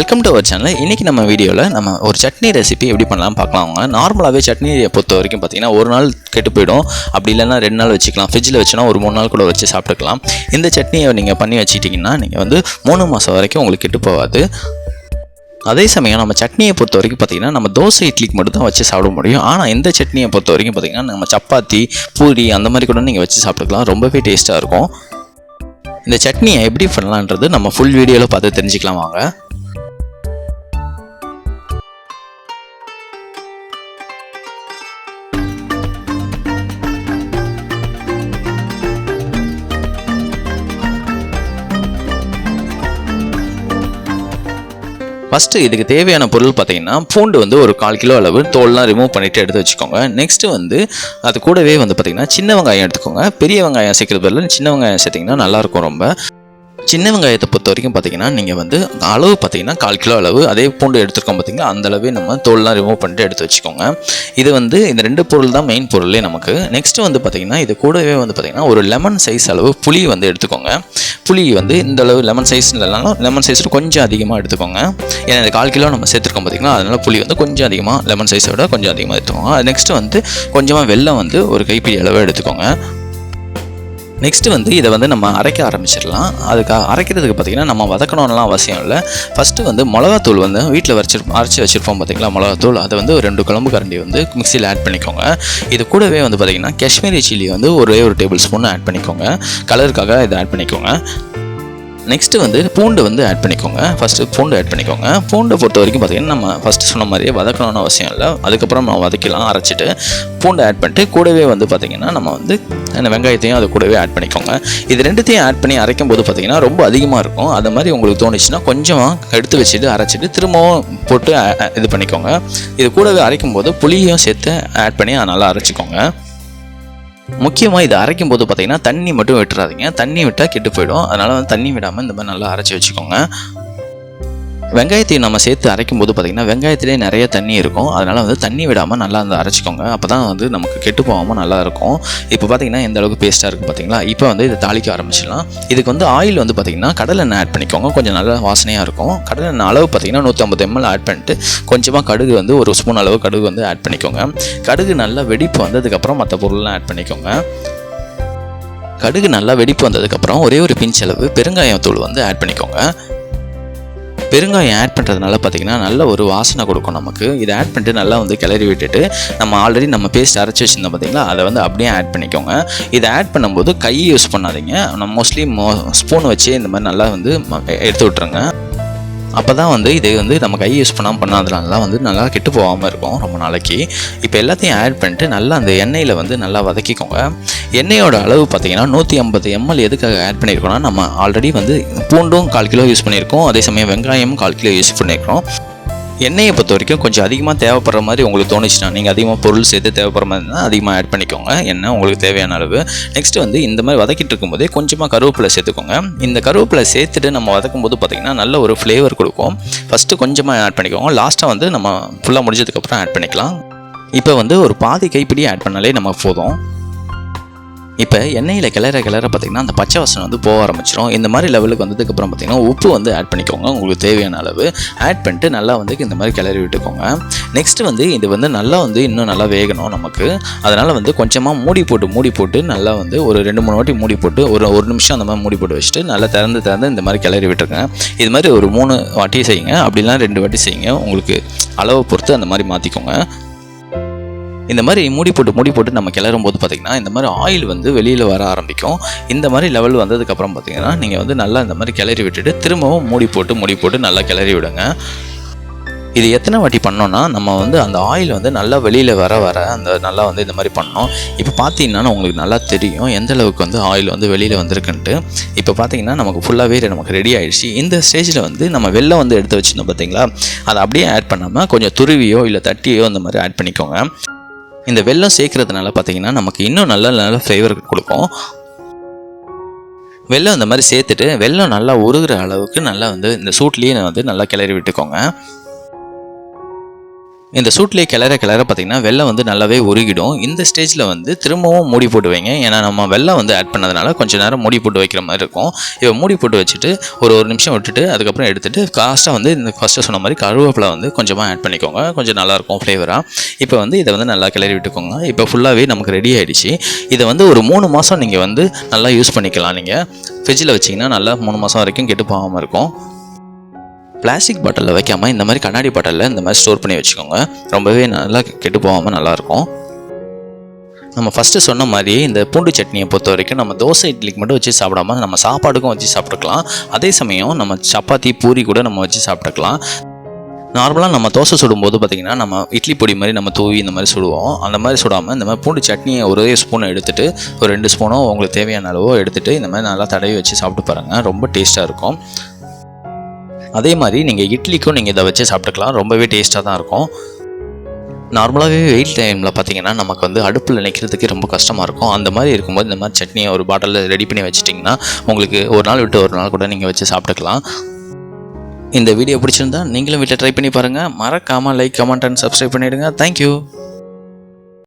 Welcome to our channel இன்றைக்கி நம்ம வீடியோவில் நம்ம ஒரு சட்னி ரெசிபி எப்படி பண்ணலாம் பார்க்கலாம். அவங்க நார்மலாகவே சட்னியை பொறுத்த வரைக்கும் பார்த்தீங்கன்னா ஒரு நாள் கெட்டு போயிடும். அப்படி இல்லைன்னா ரெண்டு நாள் வச்சுக்கலாம். ஃப்ரிட்ஜில் வச்சுனா ஒரு மூணு நாள் கூட வச்சு சாப்பிட்டுக்கலாம். இந்த சட்னியை நீங்கள் பண்ணி வச்சிட்டிங்கன்னா நீங்கள் வந்து மூணு மாதம் வரைக்கும் உங்களுக்கு கெட்டு போகாது. அதே சமயம் நம்ம சட்னியை பொறுத்த வரைக்கும் பார்த்தீங்கன்னா நம்ம தோசை இட்லிக்கு மட்டும் தான் வச்சு சாப்பிட முடியும். ஆனால் இந்த சட்னியை பொறுத்த வரைக்கும் பார்த்தீங்கன்னா நம்ம சப்பாத்தி பூரி அந்த மாதிரி கூட நீங்கள் வச்சு சாப்பிட்டுக்கலாம். ரொம்பவே டேஸ்ட்டாக இருக்கும். இந்த சட்னியை எப்படி பண்ணலான்றது நம்ம ஃபுல் வீடியோவில் பார்த்து தெரிஞ்சுக்கலாம் வாங்க. ஃபஸ்ட்டு இதுக்கு தேவையான பொருள் பார்த்தீங்கன்னா பூண்டு வந்து ஒரு கால் கிலோ அளவு தோல்லாம் ரிமூவ் பண்ணிவிட்டு எடுத்து வச்சுக்கோங்க. நெக்ஸ்ட்டு வந்து அது கூடவே வந்து பார்த்தீங்கன்னா சின்ன வெங்காயம் எடுத்துக்கோங்க. பெரிய வெங்காயம் சேர்க்குறது பதில் சின்ன வெங்காயம் சேர்த்திங்கன்னா நல்லாயிருக்கும் ரொம்ப. சின்ன வெங்காயத்தை பொறுத்த வரைக்கும் பார்த்தீங்கன்னா நீங்கள் வந்து அளவு பார்த்தீங்கன்னா கால் கிலோ அளவு அதே பூண்டு எடுத்துருக்கோம் பார்த்தீங்கன்னா அந்த அளவே நம்ம தோல்லாம் ரிமூவ் பண்ணிட்டு எடுத்து வச்சுக்கோங்க. இது வந்து இந்த ரெண்டு பொருள் தான் மெயின் பொருளே நமக்கு. நெக்ஸ்ட்டு வந்து பார்த்தீங்கன்னா இது கூடவே வந்து பார்த்தீங்கன்னா ஒரு லெமன் சைஸ் அளவு புளி வந்து எடுத்துக்கோங்க. புளி வந்து இந்த அளவு லெமன் சைஸ் இல்லைனாலும் லெமன் சைஸில் கொஞ்சம் அதிகமாக எடுத்துக்கோங்க. ஏன்னா இந்த கால் கிலோ நம்ம சேர்த்துருக்கோம் பார்த்தீங்களா அதனால் புளி வந்து கொஞ்சம் அதிகமாக லெமன் சைஸை விட கொஞ்சம் அதிகமாக எடுத்துக்கோங்க. நெக்ஸ்ட்டு வந்து கொஞ்சமாக வெள்ளம் வந்து ஒரு கைப்பிடி அளவு எடுத்துக்கோங்க. நெக்ஸ்ட்டு வந்து இதை வந்து நம்ம அரைக்க ஆரம்பிச்சிடலாம். அதுக்கு அரைக்கிறதுக்கு பார்த்திங்கன்னா நம்ம வதக்கணும்லாம் அவசியம் இல்லை. ஃபஸ்ட்டு வந்து மிளகாத்தூள் வந்து வீட்டில் வச்சு அரைச்சி வச்சுருப்போம் பார்த்திங்களா? மிளகாத்தூள். அதை வந்து ஒரு ரெண்டு குழம்பு கரண்டி வந்து மிக்சியில் ஆட் பண்ணிக்கோங்க. இது கூடவே வந்து பார்த்திங்கன்னா காஷ்மீரி சில்லி வந்து ஒரே ஒரு டேபிள் ஸ்பூன் ஆட் பண்ணிக்கோங்க. கலருக்காக இதை ஆட் பண்ணிக்கோங்க. நெக்ஸ்ட்டு வந்து பூண்டு வந்து ஆட் பண்ணிக்கோங்க. ஃபஸ்ட்டு பூண்டு ஆட் பண்ணிக்கோங்க. பூண்டை பொறுத்த வரைக்கும் பார்த்திங்கன்னா நம்ம ஃபஸ்ட்டு சொன்ன மாதிரியே வதக்கணும்னு அவசியம் இல்லை. அதுக்கப்புறம் நம்ம வதக்கலாம் அரைச்சிட்டு பூண்டை ஆட் பண்ணிட்டு கூடவே வந்து பார்த்திங்கன்னா நம்ம வந்து அந்த வெங்காயத்தையும் அது கூடவே ஆட் பண்ணிக்கோங்க. இது ரெண்டுத்தையும் ஆட் பண்ணி அரைக்கும் போது பார்த்திங்கன்னா ரொம்ப அதிகமாக இருக்கும். அது மாதிரி உங்களுக்கு தோணுச்சுன்னா கொஞ்சமாக எடுத்து வச்சுட்டு அரைச்சிட்டு திரும்பவும் போட்டு இது பண்ணிக்கோங்க. இது கூடவே அரைக்கும் போது புளியும் சேர்த்து ஆட் பண்ணி அதை நல்லா அரைச்சிக்கோங்க. முக்கியமாக இது அரைக்கும் போது பார்த்தீங்கன்னா தண்ணி மட்டும் விட்டுறாதீங்க. தண்ணி விட்டால் கெட்டு போயிடும். அதனால் வந்து தண்ணி விடாமல் இந்த மாதிரி நல்லா அரைச்சி வச்சுக்கோங்க. வெங்காயத்தையும் நம்ம சேர்த்து அரைக்கும் போது பார்த்திங்கன்னா வெங்காயத்திலே நிறைய தண்ணி இருக்கும். அதனால் வந்து தண்ணி விடாமல் நல்லா வந்து அரைச்சிக்கோங்க. அப்போ தான் வந்து நமக்கு கெட்டு போகாமல் நல்லா இருக்கும். இப்போ பார்த்தீங்கன்னா எந்த அளவுக்கு பேஸ்ட்டாக இருக்குது பார்த்தீங்களா இப்போ வந்து இதை தாளிக்க ஆரம்பிச்சிடலாம். இதுக்கு வந்து ஆயில் வந்து பார்த்திங்கன்னா கடலெண்ணெய் ஆட் பண்ணிக்கோங்க. கொஞ்சம் நல்லா வாசனையாக இருக்கும். கடலெண்ணெய் அளவு பார்த்திங்கன்னா நூற்றம்பது எம்எல் ஆட் பண்ணிட்டு கொஞ்சமாக கடுகு வந்து ஒரு ஸ்பூன் அளவு கடுகு வந்து ஆட் பண்ணிக்கோங்க. கடுகு நல்லா வெடிப்பு வந்ததுக்கப்புறம் மற்ற பொருள்லாம் ஆட் பண்ணிக்கோங்க. கடுகு நல்லா வெடிப்பு வந்ததுக்கப்புறம் ஒரே ஒரு பிஞ்ச் அளவு பெருங்காயத்தூள் வந்து ஆட் பண்ணிக்கோங்க. பெருங்காயம் ஆட் பண்ணுறதுனால பார்த்தீங்கன்னா நல்ல ஒரு வாசனை கொடுக்கும் நமக்கு. இதை ஆட் பண்ணிட்டு நல்லா வந்து கிளறி விட்டுட்டு நம்ம ஆல்ரெடி நம்ம பேஸ்ட் அரைச்சி வச்சிருந்தோம் பார்த்தீங்களா அதை வந்து அப்படியே ஆட் பண்ணிக்கோங்க. இதை ஆட் பண்ணும்போது கை யூஸ் பண்ணாதீங்க. நம்ம மோஸ்ட்லி மோ ஸ்பூன் வச்சு இந்த மாதிரி நல்லா வந்து ம- எடுத்து விட்ருங்க அப்போ தான் வந்து இதை வந்து நம்ம கை யூஸ் பண்ணாமல் பண்ணாதனால தான் வந்து நல்லா கெட்டு போகாமல் இருக்கும் ரொம்ப நாளைக்கு. இப்போ எல்லாத்தையும் ஆட் பண்ணிட்டு நல்லா அந்த எண்ணெயில் வந்து நல்லா வதக்கிக்கோங்க. எண்ணெயோட அளவு பார்த்தீங்கன்னா நூற்றி ஐம்பது எம்எல் எதுக்காக ஆட் பண்ணியிருக்கோம்னா நம்ம ஆல்ரெடி வந்து பூண்டும் கால் கிலோ யூஸ் பண்ணியிருக்கோம். அதே சமயம் வெங்காயமும் கால் கிலோ யூஸ் பண்ணியிருக்கோம். எண்ணெயை பொறுத்த வரைக்கும் கொஞ்சம் அதிகமாக தேவைப்படுற மாதிரி உங்களுக்கு தோணுச்சுன்னா நீங்கள் அதிகமாக பொருள் சேர்த்து தேவைப்படுற மாதிரி இருந்தால் அதிகமாக ஆட் பண்ணிக்கோங்க. எண்ணெய் உங்களுக்கு தேவையான அளவு. நெக்ஸ்ட்டு வந்து இந்த மாதிரி வதக்கிட்டு இருக்கும்போதே கொஞ்சமாக கருவேப்பிலை சேர்த்துக்கோங்க. இந்த கருவேப்பிலை சேர்த்துட்டு நம்ம வதக்கும் போது பார்த்திங்கன்னா நல்ல ஒரு ஃப்ளேவர் கொடுக்கும். ஃபஸ்ட்டு கொஞ்சமாக ஆட் பண்ணிக்கோங்க. லாஸ்ட்டாக வந்து நம்ம ஃபுல்லாக முடிஞ்சதுக்கப்புறம் ஆட் பண்ணிக்கலாம். இப்போ வந்து ஒரு பாதி கைப்பிடி ஆட் பண்ணாலே நம்ம போதும். இப்போ எண்ணெயில் கிளற கிளற பார்த்தீங்கன்னா அந்த பச்சை வாசனை வந்து போக ஆரம்பிச்சிடும் இந்த மாதிரி லெவலுக்கு வந்ததுக்கப்புறம் பார்த்திங்கன்னா உப்பு வந்து ஆட் பண்ணிக்கோங்க. உங்களுக்கு தேவையான அளவு. ஆட் பண்ணிட்டு நல்லா வந்து இந்த மாதிரி கிளறி விட்டுக்கோங்க. நெக்ஸ்ட் வந்து இது வந்து நல்லா வந்து இன்னும் நல்லா வேகணும் நமக்கு. அதனால் வந்து கொஞ்சமாக மூடி போட்டு மூடி போட்டு நல்லா வந்து ஒரு ரெண்டு மூணு வாட்டி மூடி போட்டு ஒரு ஒரு நிமிஷம் அந்த மாதிரி மூடி போட்டு வச்சுட்டு நல்லா திறந்து திறந்து இந்த மாதிரி கிளறி விட்டுருங்க. இது மாதிரி ஒரு மூணு வாட்டி செய்யுங்க. அப்படிலாம் ரெண்டு வாட்டி செய்யுங்க. உங்களுக்கு அளவை பொறுத்து அந்த மாதிரி மாற்றிக்கோங்க இந்த மாதிரி மூடி போட்டு மூடி போட்டு நம்ம கிளறும் போது பார்த்திங்கன்னா இந்த மாதிரி ஆயில் வந்து வெளியில் வர ஆரம்பிக்கும். இந்த மாதிரி லெவல் வந்ததுக்கப்புறம் பார்த்தீங்கன்னா நீங்கள் வந்து நல்லா இந்த மாதிரி கிளறி விட்டுட்டு திரும்பவும் மூடி போட்டு மூடி போட்டு நல்லா கிளறி விடுங்க. இது எத்தனை வாட்டி பண்ணோன்னா நம்ம வந்து அந்த ஆயில் வந்து நல்லா வெளியில் வர வர அந்த நல்லா வந்து இந்த மாதிரி பண்ணோம். இப்போ பார்த்தீங்கன்னா உங்களுக்கு நல்லா தெரியும் எந்த அளவுக்கு வந்து ஆயில் வந்து வெளியில் வந்திருக்குன்ட்டு. இப்போ பார்த்தீங்கன்னா நமக்கு ஃபுல்லாகவே நமக்கு ரெடி ஆகிடுச்சு இந்த ஸ்டேஜில் வந்து நம்ம வெளில வந்து எடுத்து வச்சுருந்தோம் பார்த்தீங்களா அதை அப்படியே ஆட் பண்ணாமல் கொஞ்சம் துருவியோ இல்லை தட்டியோ அந்த மாதிரி ஆட் பண்ணிக்கோங்க. இந்த வெல்லம் சேர்க்கறதுனால பார்த்தீங்கன்னா நமக்கு இன்னும் நல்ல நல்ல ஃப்ளேவர் கொடுக்கும். வெல்லம் இந்த மாதிரி சேர்த்துட்டு வெல்லம் நல்லா உருகிற அளவுக்கு நல்லா வந்து இந்த சூட்லேயே வந்து நல்லா கிளறி விட்டுக்கோங்க. இந்த சூட்லேயே கிளற கிளற பார்த்தீங்கன்னா வெள்ளம் வந்து நல்லாவே உருகிடும். இந்த ஸ்டேஜில் வந்து திரும்பவும் மூடி போட்டு வைங்க. ஏன்னா நம்ம வெள்ளம் வந்து ஆட் பண்ணதுனால கொஞ்சம் நேரம் மூடி போட்டு வைக்கிற மாதிரி இருக்கும். இப்போ மூடி போட்டு வச்சுட்டு ஒரு ஒரு நிமிஷம் விட்டுட்டு அதுக்கப்புறம் எடுத்துட்டு காஸ்ட்டாக வந்து இந்த ஃபஸ்ட்டு சொன்ன மாதிரி கருவேப்பிலை வந்து கொஞ்சமாக ஆட் பண்ணிக்கோங்க. கொஞ்சம் நல்லாயிருக்கும் ஃப்ளேவராக இப்போ வந்து இதை வந்து நல்லா கிளறி விட்டுக்கோங்க. இப்போ ஃபுல்லாகவே நமக்கு ரெடி ஆகிடுச்சு இதை வந்து ஒரு மூணு மாதம் நீங்கள் வந்து நல்லா யூஸ் பண்ணிக்கலாம் நீங்கள் ஃப்ரிட்ஜில் வச்சிங்கன்னா நல்லா மூணு மாதம் வரைக்கும் கெட்டு போகாமல் இருக்கும். பிளாஸ்டிக் பாட்டிலில் வைக்காமல் இந்த மாதிரி கண்ணாடி பாட்டிலில் இந்த மாதிரி ஸ்டோர் பண்ணி வச்சுக்கோங்க. ரொம்பவே நல்லா கெட்டு போகாமல் நல்லாயிருக்கும் நம்ம ஃபஸ்ட்டு சொன்ன மாதிரி இந்த பூண்டு சட்னியை பொறுத்த வரைக்கும் நம்ம தோசை இட்லிக்கு மட்டும் வச்சு சாப்பிடாம நம்ம சாப்பாடுக்கும் வச்சு சாப்பிட்டுக்கலாம். அதே சமயம் நம்ம சப்பாத்தி பூரி கூட நம்ம வச்சு சாப்பிட்டுக்கலாம். நார்மலாக நம்ம தோசை சுடும்போது பார்த்திங்கன்னா நம்ம இட்லி பொடி மாதிரி நம்ம தூவி இந்த மாதிரி சுடுவோம். அந்த மாதிரி சுடாமல் இந்த மாதிரி பூண்டு சட்னியை ஒரே ஸ்பூன் எடுத்துகிட்டு ஒரு ரெண்டு ஸ்பூனோ உங்களுக்கு தேவையான அளவோ எடுத்துகிட்டு இந்த மாதிரி நல்லா தடவி வச்சு சாப்பிட்டு பாருங்கள் ரொம்ப டேஸ்ட்டாக இருக்கும். அதே மாதிரி நீங்கள் இட்லிக்கும் நீங்கள் இதை வச்சு சாப்பிட்டுக்கலாம். ரொம்பவே டேஸ்ட்டாக தான் இருக்கும். நார்மலாகவே வெயில் டைமில் பார்த்தீங்கன்னா நமக்கு வந்து அடுப்பில் நிற்கிறதுக்கு ரொம்ப கஷ்டமாக இருக்கும். அந்த மாதிரி இருக்கும்போது இந்த மாதிரி சட்னியை ஒரு பாட்டிலில் ரெடி பண்ணி வச்சிட்டிங்கன்னா உங்களுக்கு ஒரு நாள் விட்டு ஒரு நாள் கூட நீங்கள் வச்சு சாப்பிட்டுக்கலாம். இந்த வீடியோ பிடிச்சிருந்தா நீங்களும் வீட்டில் ட்ரை பண்ணி பாருங்கள் மறக்காமல் லைக் கமெண்ட் அண்ட் சப்ஸ்கிரைப் பண்ணிவிடுங்க தேங்க்யூ